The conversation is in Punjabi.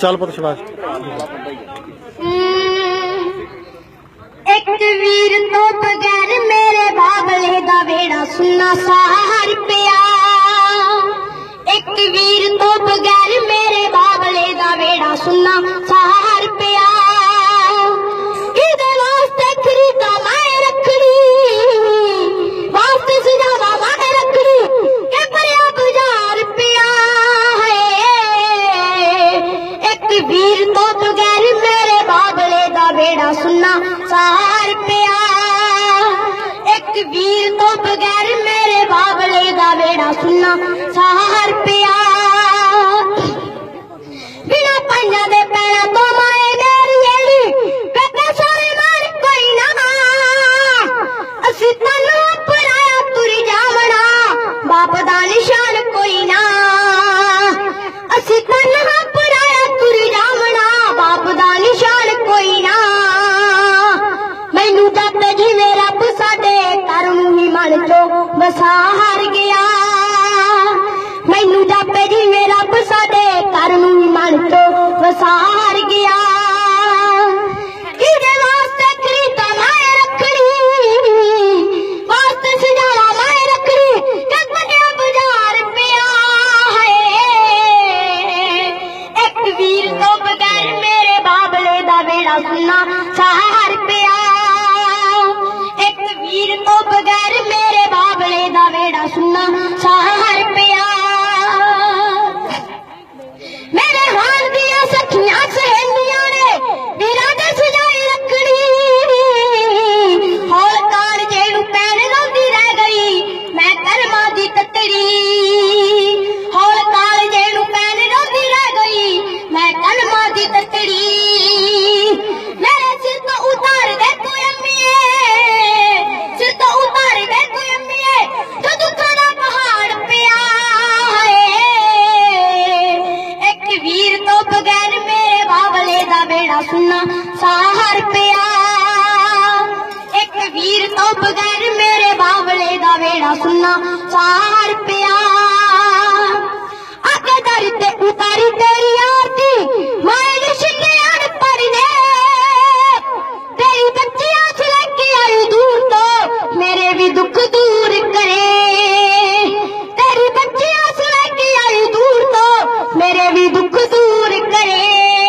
ਚੱਲ ਪੁੱਤ ਸ਼ਬਾਸ਼। ਇੱਕ ਵੀਰ ਤੋਂ ਬਗੈਰ ਮੇਰੇ ਬਾਬਲੇ ਦਾ ਵੇੜਾ ਸੁਨਾ ਸਾਰ ਪੇ ਬੇੜਾ ਸੁੰਨਾ, ਸਾਰ ਪਿਆ। ਇੱਕ ਵੀਰ ਤੋਂ ਬਗੈਰ ਮੇਰੇ ਬਾਬਲੇ ਦਾ ਬੇੜਾ ਸੁੰਨਾ, ਸਾਰ ਪਿਆ। ਜਦੋਂ ਵਸਾ ਹਾਰ ਗਿਆ, ਮੈਨੂੰ ਜਾਪੇ ਜਿਵੇਂ ਰੱਬ ਸਾਡੇ ਘਰ ਨੂੰ ਵੀ ਮਨ ਤੋਂ ਵਸਾ ਹਾਰ ਗਿਆ। ਕਿਹਦੇ ਵਾਸਤੇ ਖਰੀਦਾ ਮੈਂ ਰੱਖਣੀ? ਵਾਸਤੇ ਸਜਾਣਾ ਮੈਂ ਰੱਖਣੀ? ਜਦ ਮਟਿਆ ਬਾਜ਼ਾਰ ਪਿਆ ਹੈ ਇੱਕ ਵੀਰ ਤੋਂ ਬਗੈਰ ਮੇਰੇ ਬਾਬਲੇ ਦਾ ਵੇੜਾ ਸੁਣਾ ਸਾਹਰ ਪਿਆ। ਸੁਨਾ ਸਾਹਰ ਪਿਆ ਇੱਕ ਵੀਰ ਤੋਂ ਬਗੈਰ ਮੇਰੇ ਬਾਵਲੇ ਦਾ ਵੇੜਾ ਸੁਨਾ ਸਾਹਰ ਪਿਆ ਅੱਗੇ ਦਰ ਤੇ ਉਤਾਰੀ ਤੇਰੀ ਆਰਤੀ ਮੈਂ ਲਿਸ਼ਕੇ ਅਣਪੜ ਨੇ। ਤੇਰੀ ਬੱਚਿਆਂ ਚ ਲੈ ਕੇ ਆਈ ਦੂਰ ਤੋਂ, ਮੇਰੇ ਵੀ ਦੁੱਖ ਦੂਰ ਕਰੇ। ਤੇਰੀ ਬੱਚਿਆਂ ਚ ਲੈ ਕੇ ਆਈ ਦੂਰ ਤੋਂ, ਮੇਰੇ ਵੀ ਦੁੱਖ ਦੂਰ ਕਰੇ।